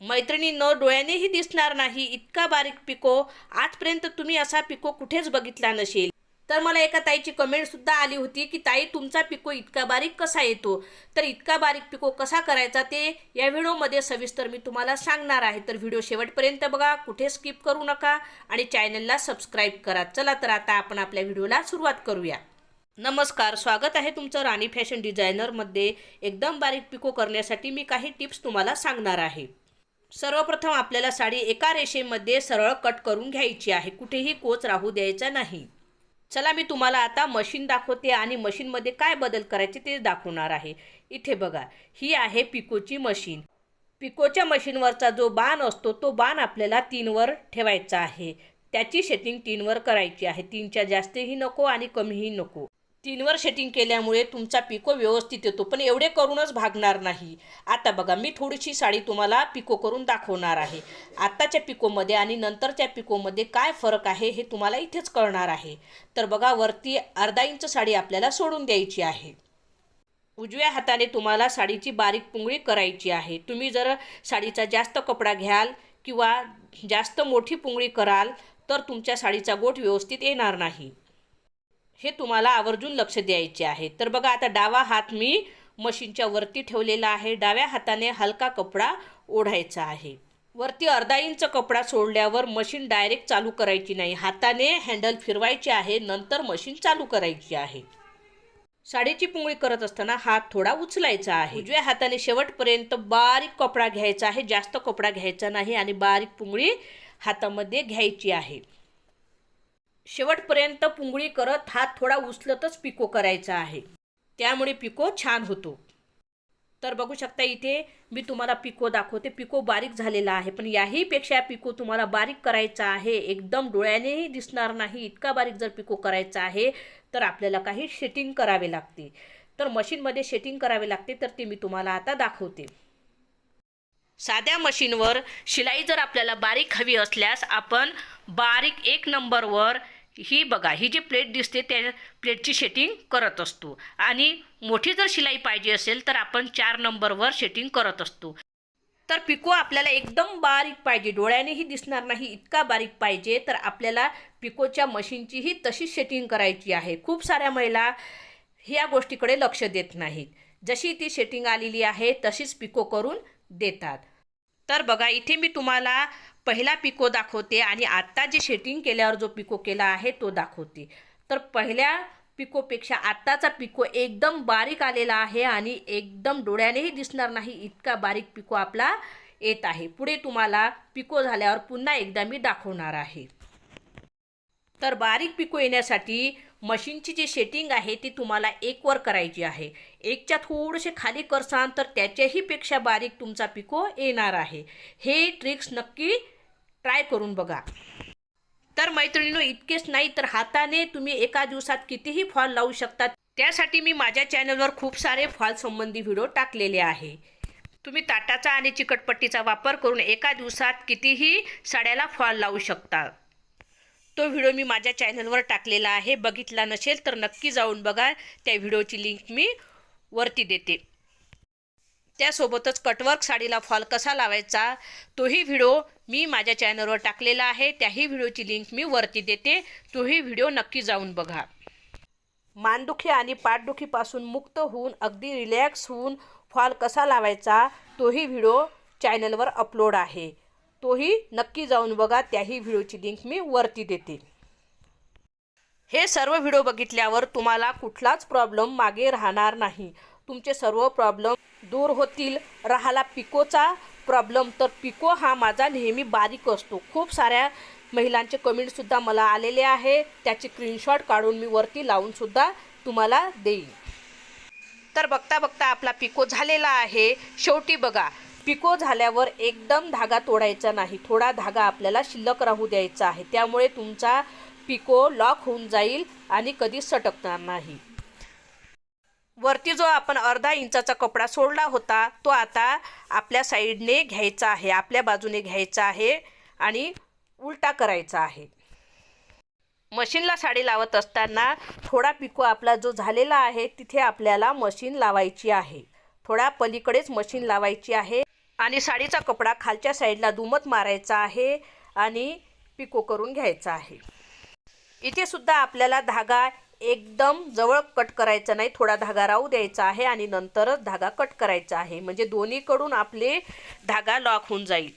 मैत्रिणींनो डोळ्यानेही दिसणार नाही. इतका बारीक पिको. आजपर्यंत तुम्ही असा पिको कुठेच बघितला नसेल. तर मला एका ताईची कमेंटसुद्धा आली होती की ताई तुमचा पिको इतका बारीक कसा येतो? तर इतका बारीक पिको कसा करायचा ते या व्हिडिओमध्ये सविस्तर मी तुम्हाला सांगणार आहे. तर व्हिडिओ शेवटपर्यंत बघा कुठे स्किप करू नका आणि चॅनलला सबस्क्राईब करा. चला तर आता आपण आपल्या व्हिडिओला सुरुवात करूया. नमस्कार स्वागत आहे तुमचं राणी फॅशन डिझायनरमध्ये एकदम बारीक पिको करण्यासाठी मी काही टिप्स तुम्हाला सांगणार आहे. सर्वप्रथम आपल्याला साडी एका रेषेमध्ये सरळ कट करून घ्यायची आहे. कुठेही कोच राहू द्यायचा नाही. चला मी तुम्हाला आता मशीन दाखवते आणि मशीनमध्ये काय बदल करायचे ते दाखवणार आहे. इथे बघा ही आहे पिकोची मशीन. पिकोच्या मशीनवरचा जो बाण असतो तो बाण आपल्याला तीनवर ठेवायचा आहे. त्याची सेटिंग तीनवर करायची आहे. तीनच्या जास्तही नको आणि कमीही नको. तीनवर शेटिंग केल्यामुळे तुमचा पिको व्यवस्थित येतो पण एवढे करूनच भागणार नाही. आता बघा मी थोडीशी साडी तुम्हाला पिको करून दाखवणार आहे. आत्ताच्या पिकोमध्ये आणि नंतरच्या पिकोमध्ये काय फरक आहे हे तुम्हाला इथेच कळणार आहे. तर बघा वरती अर्धा इंच साडी आपल्याला सोडून द्यायची आहे. उजव्या हाताने तुम्हाला साडीची बारीक पुंगळी करायची आहे. तुम्ही जर साडीचा जास्त कपडा घ्याल किंवा जास्त मोठी पुंगळी कराल तर तुमच्या साडीचा गोठ व्यवस्थित येणार नाही. हे तुम्हाला आवर्जून लक्ष द्यायचे आहे. तर बघा आता डावा हात मी मशीनच्या वरती ठेवलेला आहे. डाव्या हाताने हलका कपडा ओढायचा आहे. वरती अर्धा इंच कपडा सोडल्यावर मशीन डायरेक्ट चालू करायची नाही. हाताने हँडल फिरवायचे आहे नंतर मशीन चालू करायची आहे. साडीची पुंगळी करत असताना हात थोडा उचलायचा आहे. उजव्या हाताने शेवटपर्यंत बारीक कपडा घ्यायचा आहे. जास्त कपडा घ्यायचा नाही आणि बारीक पुंगळी हातामध्ये घ्यायची आहे. शेवटपर्यंत पुंगळी करत हात थोडा उचलतच पिको करायचा आहे. त्यामुळे पिको छान होतो. तर बघू शकता इथे मी तुम्हाला पिको दाखवते. पिको बारीक झालेला आहे पण याहीपेक्षा पिको तुम्हाला बारीक करायचा आहे. एकदम डोळ्यानेही दिसणार नाही इतका बारीक जर पिको करायचा आहे तर आपल्याला काही शेटिंग करावे लागते. तर मशीनमध्ये शेटिंग करावे लागते तर ते मी तुम्हाला आता दाखवते. साध्या मशीनवर शिलाई जर आपल्याला बारीक हवी असल्यास आपण बारीक एक नंबरवर ही बघा ही जी प्लेट दिसते त्या प्लेटची शेटिंग करत असतो. आणि मोठी जर शिलाई पाहिजे असेल तर आपण चार नंबरवर शेटिंग करत असतो. तर पिको आपल्याला एकदम बारीक पाहिजे. डोळ्यानेही दिसणार नाही इतका बारीक पाहिजे तर आपल्याला पिकोच्या मशीनचीही तशीच शेटिंग करायची आहे. खूप साऱ्या महिला ह्या गोष्टीकडे लक्ष देत नाहीत. जशी ती शेटिंग आलेली आहे तशीच पिको करून देतात. तर बघा इथे मी तुम्हाला पहिला पिको दाखवते आणि आत्ता जे शेटिंग केल्यावर जो पिको केला आहे तो दाखवते. तर पहिल्या पिकोपेक्षा आत्ताचा पिको एकदम बारीक आलेला आहे आणि एकदम डोळ्यानेही दिसणार नाही इतका बारीक पिको आपला येत आहे. पुढे तुम्हाला पिको झाल्यावर पुन्हा एकदा मी दाखवणार आहे. तर बारीक पिको येण्यासाठी मशीनची जी सेटिंग आहे ती तुम्हाला एकवर करायची आहे. एकच्या थोडेसे खाली करसान तर त्याच्याही पेक्षा बारीक तुमचा पिको येणार आहे. हे ट्रिक्स नक्की ट्राय करून बघा. तर मैत्रिणीनो इतकेच नाही तर हाताने तुम्ही एका दिवसात कितीही फॉल लावू शकता. त्यासाठी मी माझ्या चॅनलवर खूप सारे फॉल संबंधी व्हिडिओ टाकलेले आहे. तुम्ही ताटाचा आणि चिकटपट्टीचा वापर करून एका दिवसात कितीही साड्याला फॉल लावू शकता. तो व्हिडिओ मी माझ्या चॅनलवर टाकलेला आहे. बघितला नसेल तर नक्की जाऊन बघा. त्या व्हिडिओची लिंक मी वरती देते. त्यासोबतच कटवर्क साडीला फॉल कसा लावायचा तोही व्हिडिओ मी माझ्या चॅनलवर टाकलेला आहे. त्याही व्हिडिओची लिंक मी वरती देते. तोही व्हिडिओ नक्की जाऊन बघा. मानदुखी आणि पाठदुखीपासून मुक्त होऊन अगदी रिलॅक्स होऊन फॉल कसा लावायचा तोही व्हिडिओ चॅनलवर अपलोड आहे. तोही नक्की जाऊन बघा त्याही व्हिडिओची लिंक मी वरती देते. हे सर्व व्हिडिओ बघितल्यावर तुम्हाला कुठलाच प्रॉब्लेम मागे राहणार नाही. तुमचे सर्व प्रॉब्लेम दूर होतील. राहिला पिकोचा प्रॉब्लेम तर पिको हा माझा नेहमी बारीक असतो. खूप साऱ्या महिलांचे कमेंटसुद्धा मला आलेले आहे. त्याचे स्क्रीनशॉट काढून मी वरती लावूनसुद्धा तुम्हाला देईन. तर बघता बघता आपला पिको झालेला आहे. शेवटी बघा पिको झाल्यावर एकदम धागा तोडायचा नाही. थोडा धागा आपल्याला शिल्लक राहू द्यायचा आहे. त्यामुळे तुमचा पिको लॉक होऊन जाईल आणि कधीच सटकणार नाही. वरती जो आपण अर्धा इंचाचा कपडा सोडला होता तो आता आपल्या साईडने घ्यायचा आहे आपल्या बाजूने घ्यायचा आहे आणि उलटा करायचा आहे. मशीनला साडी लावत असताना थोडा पिको आपला जो झालेला आहे तिथे आपल्याला मशीन लावायची आहे. थोडा पलीकडेच मशीन लावायची आहे. आणि साडीचा कपडा खालच्या साईडला दुमत मारायचा आहे आणि पिको करून घ्यायचा आहे. इथे सुद्धा आपल्याला धागा एकदम जवळ कट करायचा नाही थोडा धागा राहू द्यायचा आहे आणि नंतरच धागा कट करायचा आहे. म्हणजे दोन्हीकडून आपले धागा लॉक होऊन जाईल.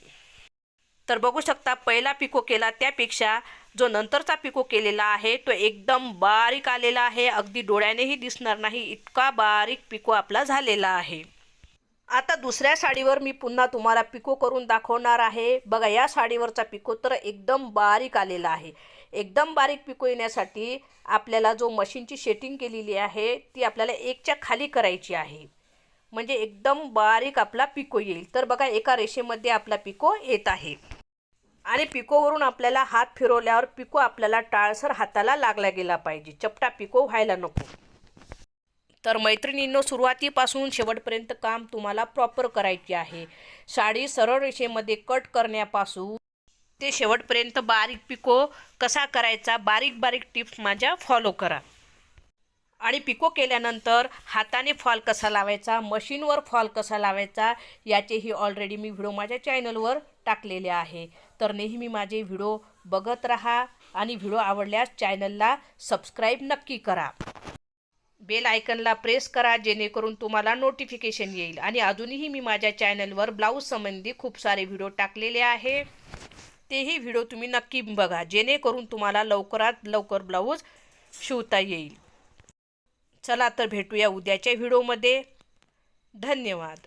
तर बघू शकता पहिला पिको केला त्यापेक्षा जो नंतरचा पिको केलेला आहे तो एकदम बारीक आलेला आहे. अगदी डोळ्यानेही दिसणार नाही इतका बारीक पिको आपला झालेला आहे. आता दुसऱ्या साडीवर मी पुन्हा तुम्हाला पिको करून दाखवणार आहे. बघा या साडीवरचा पिको तर एकदम बारीक आलेला आहे. एकदम बारीक पिको येण्यासाठी आपल्याला जो मशीनची शेटिंग केलेली आहे ती आपल्याला एकच्या खाली करायची आहे. म्हणजे एकदम बारीक आपला पिको येईल. तर बघा एका रेषेमध्ये आपला पिको येत आहे. आणि पिकोवरून आपल्याला हात फिरवल्यावर पिको आपल्याला टाळसर हाताला लागला गेला पाहिजे. चपटा पिको व्हायला नको. तर मैत्रिणींनो सुरुवातीपासून शेवटपर्यंत काम तुम्हाला प्रॉपर करायचे आहे. साडी सरळ रेषेमध्ये कट करण्यापासून ते शेवटपर्यंत बारीक पिको कसा करायचा बारीक बारीक टिप्स माझ्या फॉलो करा. आणि पिको केल्यानंतर हाताने फॉल कसा लावायचा मशीनवर फॉल कसा लावायचा याचेही ऑलरेडी मी व्हिडिओ माझ्या चॅनलवर टाकलेले आहे. तर नेहमी माझे व्हिडिओ बघत राहा आणि व्हिडिओ आवडल्यास चॅनलला सबस्क्राईब नक्की करा. बेल आयकनला प्रेस करा जेणेकरून तुम्हाला नोटिफिकेशन येईल. आणि अजूनही मी माझ्या चॅनलवर ब्लाऊज संबंधी खूप सारे व्हिडिओ टाकलेले आहे. तेही व्हिडिओ तुम्ही नक्की बघा जेणेकरून तुम्हाला लवकरात लवकर ब्लाऊज शिवता येईल. चला तर भेटूया उद्याच्या व्हिडिओमध्ये धन्यवाद.